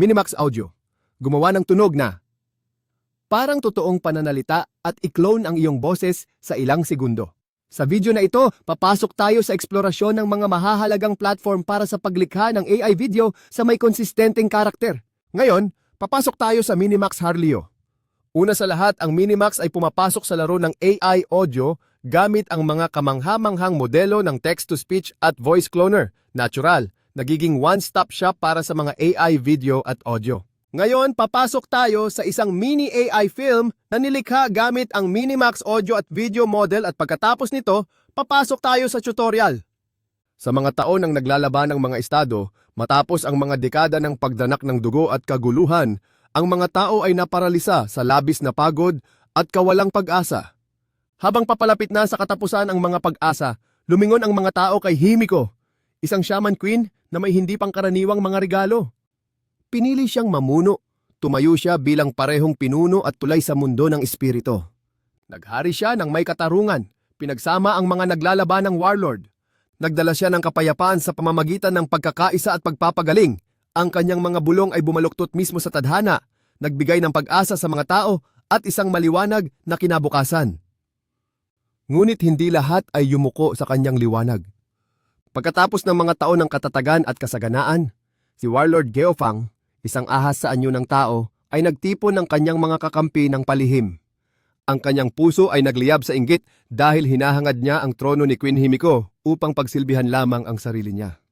Minimax Audio. Gumawa ng tunog na parang totoong pananalita at i-clone ang iyong boses sa ilang segundo. Sa video na ito, papasok tayo sa eksplorasyon ng mga mahahalagang platform para sa paglikha ng AI video sa may konsistenteng karakter. Ngayon, papasok tayo sa Minimax Harleo. Una sa lahat, ang Minimax ay pumapasok sa laro ng AI audio gamit ang mga kamangha-manghang modelo ng text-to-speech at voice cloner, natural, nagiging one-stop shop para sa mga AI video at audio. Ngayon, papasok tayo sa isang mini AI film na nilikha gamit ang Minimax audio at video model at pagkatapos nito, papasok tayo sa tutorial. Sa mga taon ng naglalaban ng mga estado, matapos ang mga dekada ng pagdanak ng dugo at kaguluhan, ang mga tao ay naparalisa sa labis na pagod at kawalang pag-asa. Habang papalapit na sa katapusan ang mga pag-asa, lumingon ang mga tao kay Himiko, isang shaman queen na may hindi pangkaraniwang mga regalo. Pinili siyang mamuno, tumayo siya bilang parehong pinuno at tulay sa mundo ng espiritu. Naghari siya ng may katarungan, pinagsama ang mga naglalaban ng warlord. Nagdala siya ng kapayapaan sa pamamagitan ng pagkakaisa at pagpapagaling. Ang kanyang mga bulong ay bumaluktot mismo sa tadhana, nagbigay ng pag-asa sa mga tao at isang maliwanag na kinabukasan. Ngunit hindi lahat ay yumuko sa kanyang liwanag. Pagkatapos ng mga taon ng katatagan at kasaganaan, si Warlord Geofang, isang ahas sa anyo ng tao, ay nagtipon ng kanyang mga kakampi ng palihim. Ang kanyang puso ay nagliyab sa inggit dahil hinahangad niya ang trono ni Queen Himiko upang pagsilbihan lamang ang sarili niya.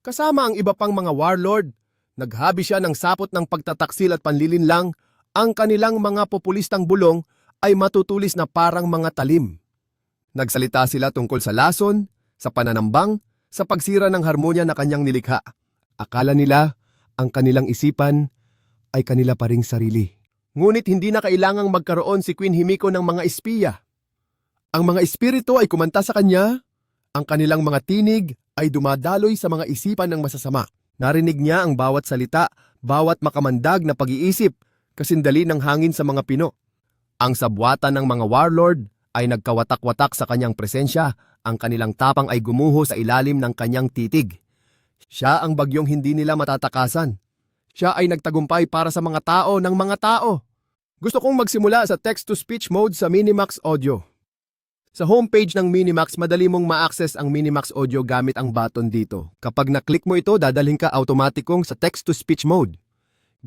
Kasama ang iba pang mga warlord, naghabi siya ng sapot ng pagtataksil at panlilinlang, ang kanilang mga populistang bulong ay matutulis na parang mga talim. Nagsalita sila tungkol sa lason, sa pananambang, sa pagsira ng harmonya na kanyang nilikha. Akala nila, ang kanilang isipan ay kanila pa ring sarili. Ngunit hindi na kailangang magkaroon si Queen Himiko ng mga espiya. Ang mga espiritu ay kumanta sa kanya, ang kanilang mga tinig ay dumadaloy sa mga isipan ng masasama. Narinig niya ang bawat salita, bawat makamandag na pag-iisip, kasindali ng hangin sa mga pino. Ang sabwatan ng mga warlord ay nagkawatak-watak sa kanyang presensya, ang kanilang tapang ay gumuho sa ilalim ng kanyang titig. Siya ang bagyong hindi nila matatakasan. Siya ay nagtagumpay para sa mga tao ng mga tao. Gusto kong magsimula sa text-to-speech mode sa Minimax Audio. Sa homepage ng Minimax, madali mong ma-access ang Minimax Audio gamit ang button dito. Kapag na-click mo ito, dadalhin ka automatikong sa text-to-speech mode.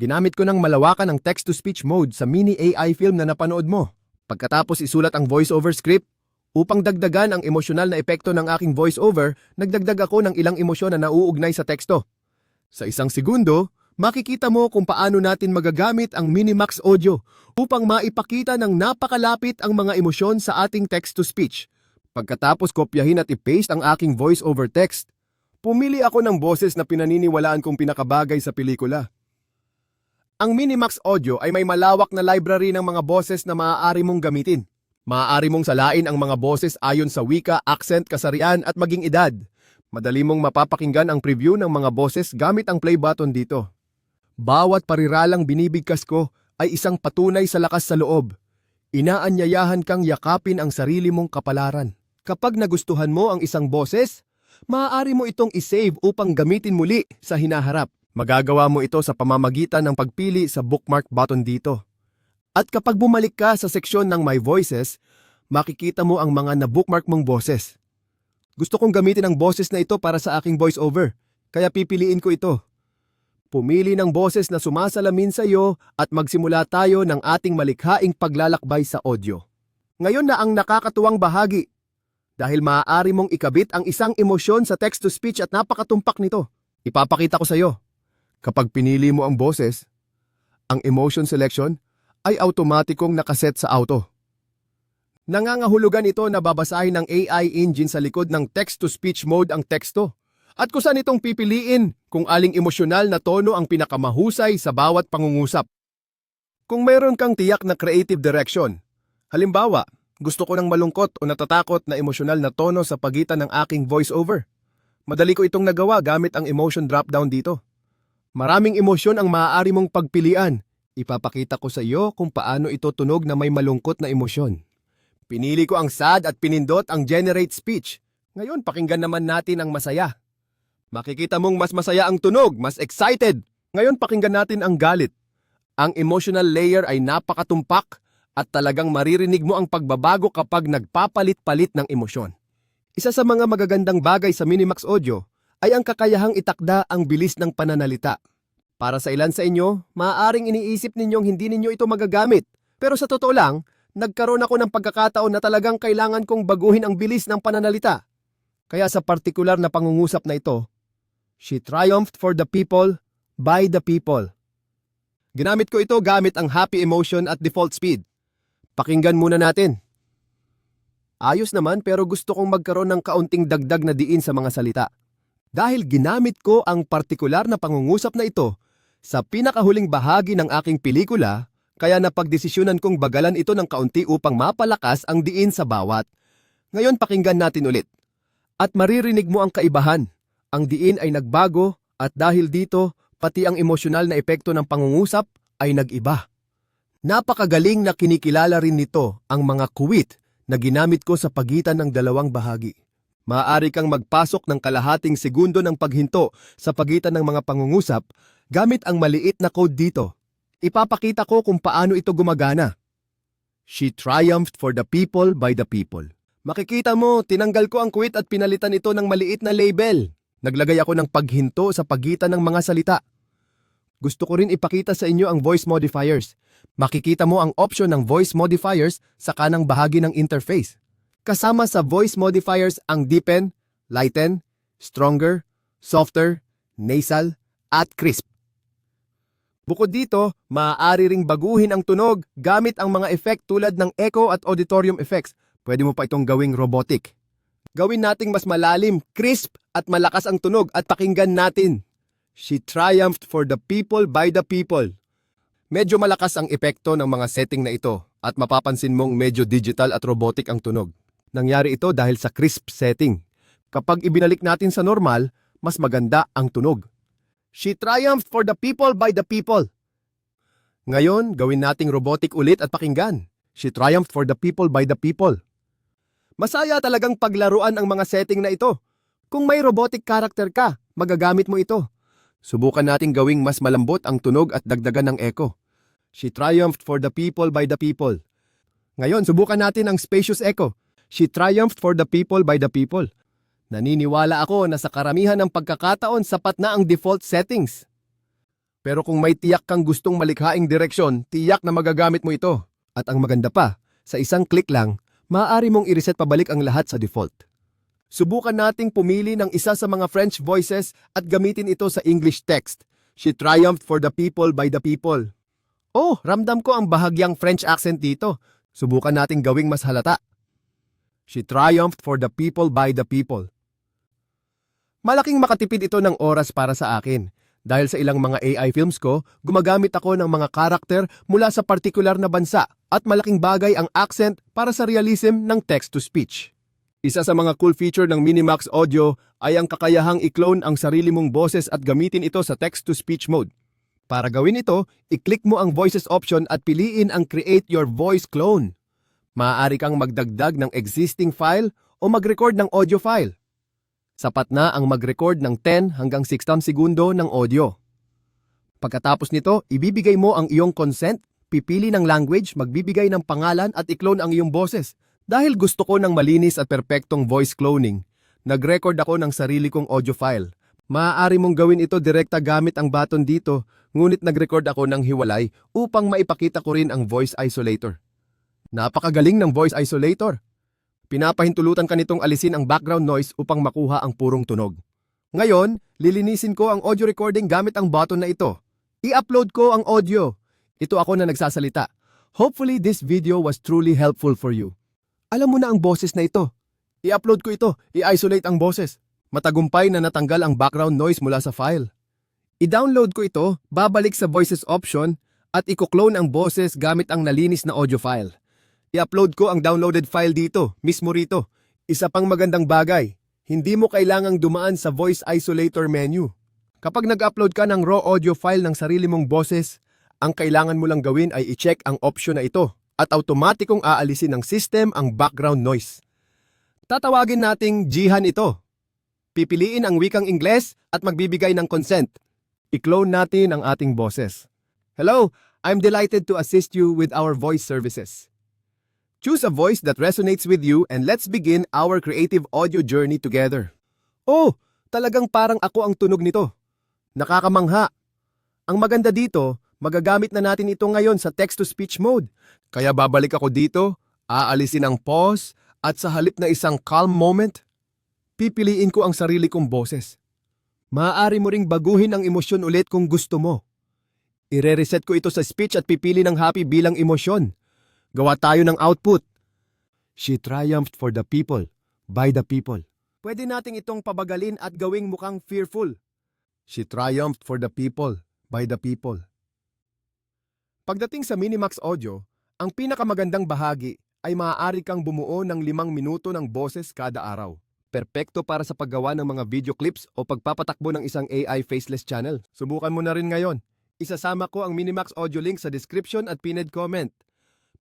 Ginamit ko ng malawakan ang text-to-speech mode sa mini AI film na napanood mo. Pagkatapos isulat ang voice-over script, upang dagdagan ang emosyonal na epekto ng aking voice-over, nagdagdag ako ng ilang emosyon na nauugnay sa teksto. Sa isang segundo, makikita mo kung paano natin magagamit ang Minimax Audio upang maipakita ng napakalapit ang mga emosyon sa ating text-to-speech. Pagkatapos kopyahin at i-paste ang aking voice-over text, pumili ako ng boses na pinaniniwalaan kong pinakabagay sa pelikula. Ang Minimax Audio ay may malawak na library ng mga boses na maaari mong gamitin. Maaari mong salain ang mga boses ayon sa wika, accent, kasarian at maging edad. Madali mong mapapakinggan ang preview ng mga boses gamit ang play button dito. Bawat pariralang binibigkas ko ay isang patunay sa lakas sa loob. Inaanyayahan kang yakapin ang sarili mong kapalaran. Kapag nagustuhan mo ang isang boses, maaari mo itong isave upang gamitin muli sa hinaharap. Magagawa mo ito sa pamamagitan ng pagpili sa bookmark button dito. At kapag bumalik ka sa seksyon ng My Voices, makikita mo ang mga na-bookmark mong boses. Gusto kong gamitin ang boses na ito para sa aking voiceover, kaya pipiliin ko ito. Pumili ng boses na sumasalamin sa iyo at magsimula tayo ng ating malikhaing paglalakbay sa audio. Ngayon na ang nakakatuwang bahagi. Dahil maaari mong ikabit ang isang emosyon sa text-to-speech at napakatumpak nito. Ipapakita ko sa iyo. Kapag pinili mo ang boses, ang emotion selection ay automatikong nakaset sa auto. Nangangahulugan ito na babasahin ng AI engine sa likod ng text-to-speech mode ang teksto at kung saan itong pipiliin kung aling emosyonal na tono ang pinakamahusay sa bawat pangungusap. Kung mayroon kang tiyak na creative direction, halimbawa, gusto ko ng malungkot o natatakot na emosyonal na tono sa pagitan ng aking voiceover. Madali ko itong nagawa gamit ang emotion drop-down dito. Maraming emosyon ang maaari mong pagpilian. Ipapakita ko sa iyo kung paano ito tunog na may malungkot na emosyon. Pinili ko ang sad at pinindot ang generate speech. Ngayon pakinggan naman natin ang masaya. Makikita mong mas masaya ang tunog, mas excited, Ngayon pakinggan natin ang galit. Ang emotional layer ay napakatumpak at talagang maririnig mo ang pagbabago kapag nagpapalit-palit ng emosyon. Isa sa mga magagandang bagay sa Minimax Audio ay ang kakayahang itakda ang bilis ng pananalita. Para sa ilan sa inyo, maaaring iniisip ninyong hindi ninyo ito magagamit. Pero sa totoo lang, nagkaroon ako ng pagkakataon na talagang kailangan kong baguhin ang bilis ng pananalita. Kaya sa partikular na pangungusap na ito, She triumphed for the people, by the people. Ginamit ko ito gamit ang happy emotion at default speed. Pakinggan muna natin. Ayos naman pero gusto kong magkaroon ng kaunting dagdag na diin sa mga salita. Dahil ginamit ko ang partikular na pangungusap na ito sa pinakahuling bahagi ng aking pelikula, kaya napagdesisyonan kong bagalan ito ng kaunti upang mapalakas ang diin sa bawat. Ngayon pakinggan natin ulit. At maririnig mo ang kaibahan. Ang diin ay nagbago at dahil dito, pati ang emosyonal na epekto ng pangungusap ay nag-iba. Napakagaling na kinikilala rin nito ang mga kuwit na ginamit ko sa pagitan ng dalawang bahagi. Maaari kang magpasok ng kalahating segundo ng paghinto sa pagitan ng mga pangungusap gamit ang maliit na code dito. Ipapakita ko kung paano ito gumagana. She triumphed for the people by the people. Makikita mo, tinanggal ko ang quit at pinalitan ito ng maliit na label. Naglagay ako ng paghinto sa pagitan ng mga salita. Gusto ko rin ipakita sa inyo ang voice modifiers. Makikita mo ang option ng voice modifiers sa kanang bahagi ng interface. Kasama sa voice modifiers ang deepen, lighten, stronger, softer, nasal, at crisp. Bukod dito, maaari ring baguhin ang tunog gamit ang mga effect tulad ng echo at auditorium effects. Pwede mo pa itong gawing robotic. Gawin nating mas malalim, crisp at malakas ang tunog at pakinggan natin. She triumphed for the people by the people. Medyo malakas ang epekto ng mga setting na ito at mapapansin mong medyo digital at robotic ang tunog. Nangyari ito dahil sa crisp setting. Kapag ibinalik natin sa normal, mas maganda ang tunog. She triumphed for the people by the people. Ngayon, gawin nating robotic ulit at pakinggan. She triumphed for the people by the people. Masaya talagang paglaruan ang mga setting na ito. Kung may robotic character ka, magagamit mo ito. Subukan nating gawing mas malambot ang tunog at dagdagan ng echo. She triumphed for the people by the people. Ngayon, subukan natin ang spacious echo. She triumphed for the people by the people. Naniniwala ako na sa karamihan ng pagkakataon sapat na ang default settings. Pero kung may tiyak kang gustong malikhaing direksyon, tiyak na magagamit mo ito. At ang maganda pa, sa isang click lang, maaari mong i-reset pabalik ang lahat sa default. Subukan nating pumili ng isa sa mga French voices at gamitin ito sa English text. She triumphed for the people by the people. Oh, ramdam ko ang bahagyang French accent dito. Subukan nating gawing mas halata. She triumphed for the people by the people. Malaking makatipid ito ng oras para sa akin. Dahil sa ilang mga AI films ko, gumagamit ako ng mga karakter mula sa partikular na bansa at malaking bagay ang accent para sa realism ng text-to-speech. Isa sa mga cool feature ng Minimax Audio ay ang kakayahang i-clone ang sarili mong boses at gamitin ito sa text-to-speech mode. Para gawin ito, i-click mo ang Voices option at piliin ang Create Your Voice Clone. Maaari kang magdagdag ng existing file o mag-record ng audio file. Sapat na ang mag-record ng 10 hanggang 16 segundo ng audio. Pagkatapos nito, ibibigay mo ang iyong consent, pipili ng language, magbibigay ng pangalan at i-clone ang iyong boses. Dahil gusto ko ng malinis at perpektong voice cloning, nag-record ako ng sarili kong audio file. Maaari mong gawin ito direkta gamit ang button dito, ngunit nag-record ako ng hiwalay upang maipakita ko rin ang voice isolator. Napakagaling ng voice isolator. Pinapahintulutan ka nitong alisin ang background noise upang makuha ang purong tunog. Ngayon, lilinisin ko ang audio recording gamit ang button na ito. I-upload ko ang audio. Ito ako na nagsasalita. Hopefully this video was truly helpful for you. Alam mo na ang boses na ito. I-upload ko ito. I-isolate ang boses. Matagumpay na natanggal ang background noise mula sa file. I-download ko ito, babalik sa voices option, at i-clone ang boses gamit ang nalinis na audio file. I-upload ko ang downloaded file dito, mismo rito. Isa pang magandang bagay, hindi mo kailangang dumaan sa voice isolator menu. Kapag nag-upload ka ng raw audio file ng sarili mong boses, ang kailangan mo lang gawin ay i-check ang option na ito at automatikong aalisin ng system ang background noise. Tatawagin nating Jihan ito. Pipiliin ang wikang Ingles at magbibigay ng consent. I-clone natin ang ating boses. Hello, I'm delighted to assist you with our voice services. Choose a voice that resonates with you and let's begin our creative audio journey together. Oh, talagang parang ako ang tunog nito. Nakakamangha. Ang maganda dito, magagamit na natin ito ngayon sa text-to-speech mode. Kaya babalik ako dito, aalisin ang pause, at sa halip na isang calm moment, pipiliin ko ang sarili kong boses. Maaari mo ring baguhin ang emosyon ulit kung gusto mo. Ire-reset ko ito sa speech at pipili ng happy bilang emosyon. Gawa tayo ng output. She triumphed for the people, by the people. Pwede nating itong pabagalin at gawing mukhang fearful. She triumphed for the people, by the people. Pagdating sa Minimax Audio, ang pinakamagandang bahagi ay maaari kang bumuo ng limang minuto ng boses kada araw. Perpekto para sa paggawa ng mga video clips o pagpapatakbo ng isang AI faceless channel. Subukan mo na rin ngayon. Isasama ko ang Minimax audio link sa description at pinned comment.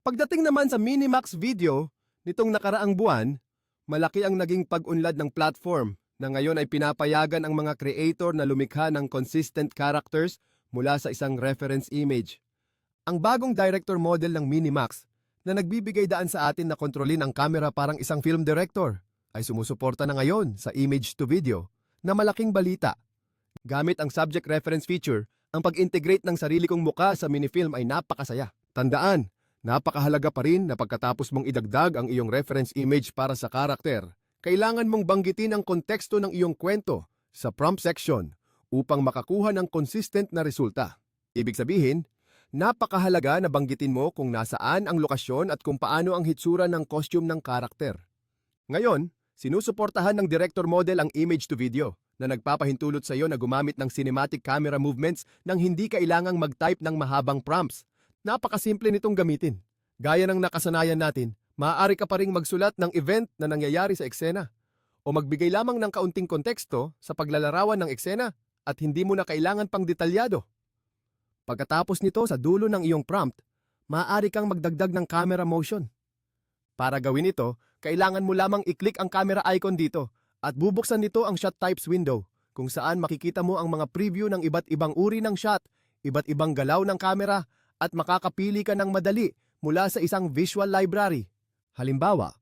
Pagdating naman sa Minimax video, nitong nakaraang buwan, malaki ang naging pag-unlad ng platform na ngayon ay pinapayagan ang mga creator na lumikha ng consistent characters mula sa isang reference image. Ang bagong director model ng Minimax na nagbibigay daan sa atin na kontrolin ang kamera parang isang film director ay sumusuporta na ngayon sa image to video na malaking balita. Gamit ang subject reference feature, ang pag-integrate ng sarili kong muka sa minifilm ay napakasaya. Tandaan, napakahalaga pa rin na pagkatapos mong idagdag ang iyong reference image para sa karakter, kailangan mong banggitin ang konteksto ng iyong kwento sa prompt section upang makakuha ng consistent na resulta. Ibig sabihin, napakahalaga na banggitin mo kung nasaan ang lokasyon at kung paano ang hitsura ng costume ng karakter. Ngayon, sinusuportahan ng director model ang image to video na nagpapahintulot sa iyo na gumamit ng cinematic camera movements nang hindi kailangang mag-type ng mahabang prompts. Napakasimple nitong gamitin. Gaya ng nakasanayan natin, maaari ka pa ring magsulat ng event na nangyayari sa eksena o magbigay lamang ng kaunting konteksto sa paglalarawan ng eksena at hindi mo na kailangan pang detalyado. Pagkatapos nito sa dulo ng iyong prompt, maaari kang magdagdag ng camera motion. Para gawin ito, kailangan mo lamang i-click ang camera icon dito at bubuksan nito ang shot types window kung saan makikita mo ang mga preview ng iba't ibang uri ng shot, iba't ibang galaw ng camera at makakapili ka ng madali mula sa isang visual library. Halimbawa,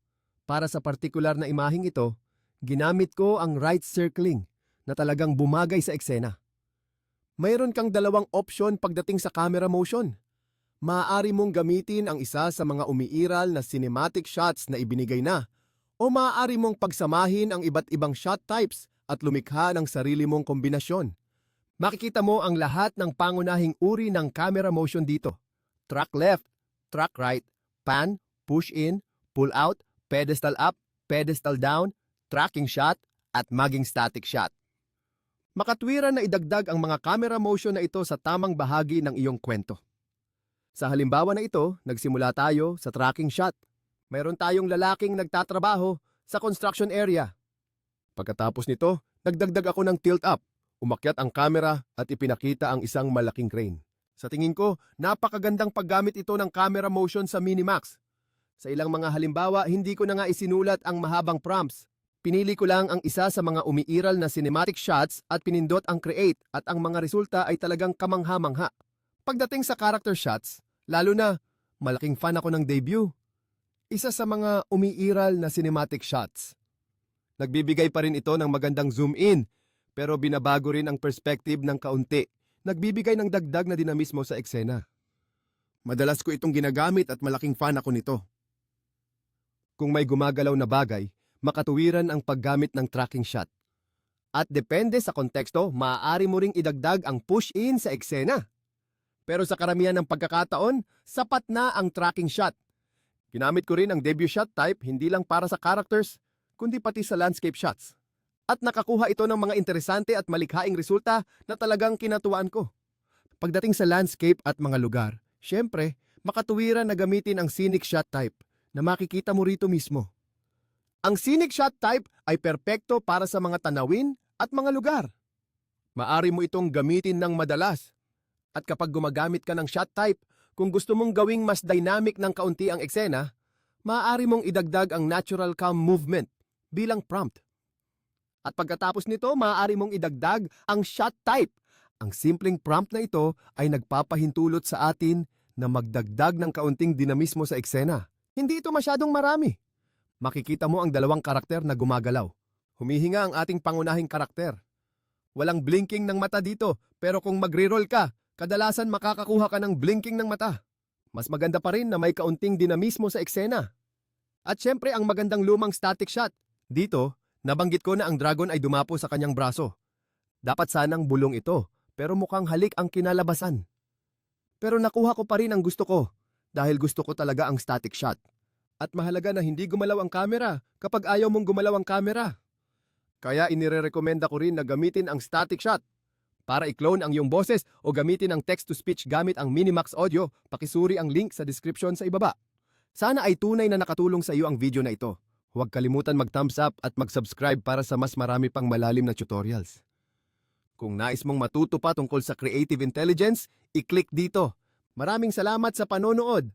para sa partikular na imaheng ito, ginamit ko ang right circling na talagang bumagay sa eksena. Mayroon kang dalawang option pagdating sa camera motion. Maaari mong gamitin ang isa sa mga umiiral na cinematic shots na ibinigay na o maaari mong pagsamahin ang iba't ibang shot types at lumikha ng sarili mong kombinasyon. Makikita mo ang lahat ng pangunahing uri ng camera motion dito. Track left, track right, pan, push in, pull out, pedestal up, pedestal down, tracking shot, at maging static shot. Makatwiran na idagdag ang mga camera motion na ito sa tamang bahagi ng iyong kwento. Sa halimbawa na ito, nagsimula tayo sa tracking shot. Mayroon tayong lalaking nagtatrabaho sa construction area. Pagkatapos nito, nagdagdag ako ng tilt up. Umakyat ang camera at ipinakita ang isang malaking crane. Sa tingin ko, napakagandang paggamit ito ng camera motion sa Minimax. Sa ilang mga halimbawa, hindi ko na nga isinulat ang mahabang prompts. Pinili ko lang ang isa sa mga umiiral na cinematic shots at pinindot ang create at ang mga resulta ay talagang kamangha-mangha. Pagdating sa character shots, lalo na malaking fan ako ng debut. Isa sa mga umiiral na cinematic shots. Nagbibigay pa rin ito ng magandang zoom in, pero binabago rin ang perspective ng kaunti. Nagbibigay ng dagdag na dinamismo sa eksena. Madalas ko itong ginagamit at malaking fan ako nito. Kung may gumagalaw na bagay, makatuwiran ang paggamit ng tracking shot. At depende sa konteksto, maaari mo ring idagdag ang push-in sa eksena. Pero sa karamihan ng pagkakataon, sapat na ang tracking shot. Ginamit ko rin ang debut shot type hindi lang para sa characters, kundi pati sa landscape shots. At nakakuha ito ng mga interesante at malikhaing resulta na talagang kinatuwaan ko. Pagdating sa landscape at mga lugar, syempre, makatuwiran na gamitin ang scenic shot type na makikita mo rito mismo. Ang scenic shot type ay perpekto para sa mga tanawin at mga lugar. Maari mo itong gamitin ng madalas. At kapag gumagamit ka ng shot type, kung gusto mong gawing mas dynamic ng kaunti ang eksena, maaari mong idagdag ang natural cam movement bilang prompt. At pagkatapos nito, maaari mong idagdag ang shot type Ang simpleng prompt na ito ay nagpapahintulot sa atin na magdagdag ng kaunting dinamismo sa eksena. Hindi ito masyadong marami. Makikita mo ang dalawang karakter na gumagalaw. Humihinga ang ating pangunahing karakter. Walang blinking ng mata dito, pero kung magre-roll ka, kadalasan makakakuha ka ng blinking ng mata. Mas maganda pa rin na may kaunting dinamismo sa eksena. At syempre ang magandang lumang static shot. Dito, nabanggit ko na ang dragon ay dumapo sa kanyang braso. Dapat sanang bulong ito, pero mukhang halik ang kinalabasan. Pero nakuha ko pa rin ang gusto ko, dahil gusto ko talaga ang static shot. At mahalaga na hindi gumalaw ang camera kapag ayaw mong gumalaw ang camera. Kaya inirerekomenda ko rin na gamitin ang static shot. Para i-clone ang iyong boses o gamitin ang text-to-speech gamit ang Minimax Audio, pakisuri ang link sa description sa ibaba. Sana ay tunay na nakatulong sa iyo ang video na ito. Huwag kalimutan mag-thumbs up at mag-subscribe para sa mas marami pang malalim na tutorials. Kung nais mong matuto pa tungkol sa creative intelligence, i-click dito. Maraming salamat sa panonood.